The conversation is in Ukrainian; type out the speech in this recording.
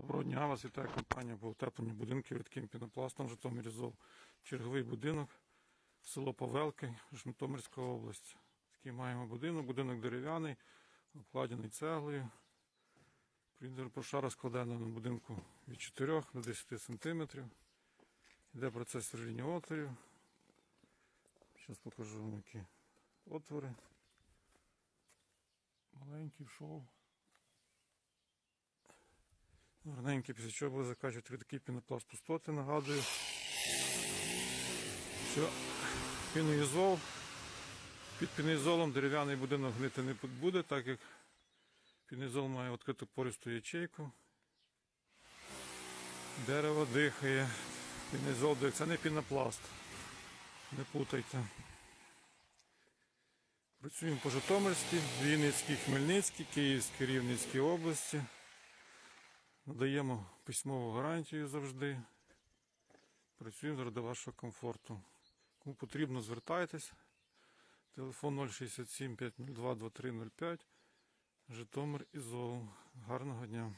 Доброго дня, вас вітає компанія по утепленню будинків рідким пінопластом Житомирі ЗОВ. Черговий будинок, село Павелки, Житомирська область. Такий маємо будинок, будинок дерев'яний, обкладений цеглою. Прошара складена на будинку від 4 до 10 см. Йде процес сверління отворів. Зараз покажу вам які отвори. Маленький шов. Гарненький, після чого буде закачувати такий пінопласт пустоти, нагадую. Що піноізол. Під піноізолом дерев'яний будинок гнити не буде, так як піноізол має відкриту пористу ячейку. Дерево дихає. Піноізол дихає. Це не пінопласт. Не путайте. Працюємо по Житомирській, Вінницькій, Хмельницькій, Київській, Рівненській області. Надаємо письмову гарантію завжди. Працюємо заради вашого комфорту. Кому потрібно, звертайтесь. Телефон 067 502 2305. Житомир Ізол. Гарного дня.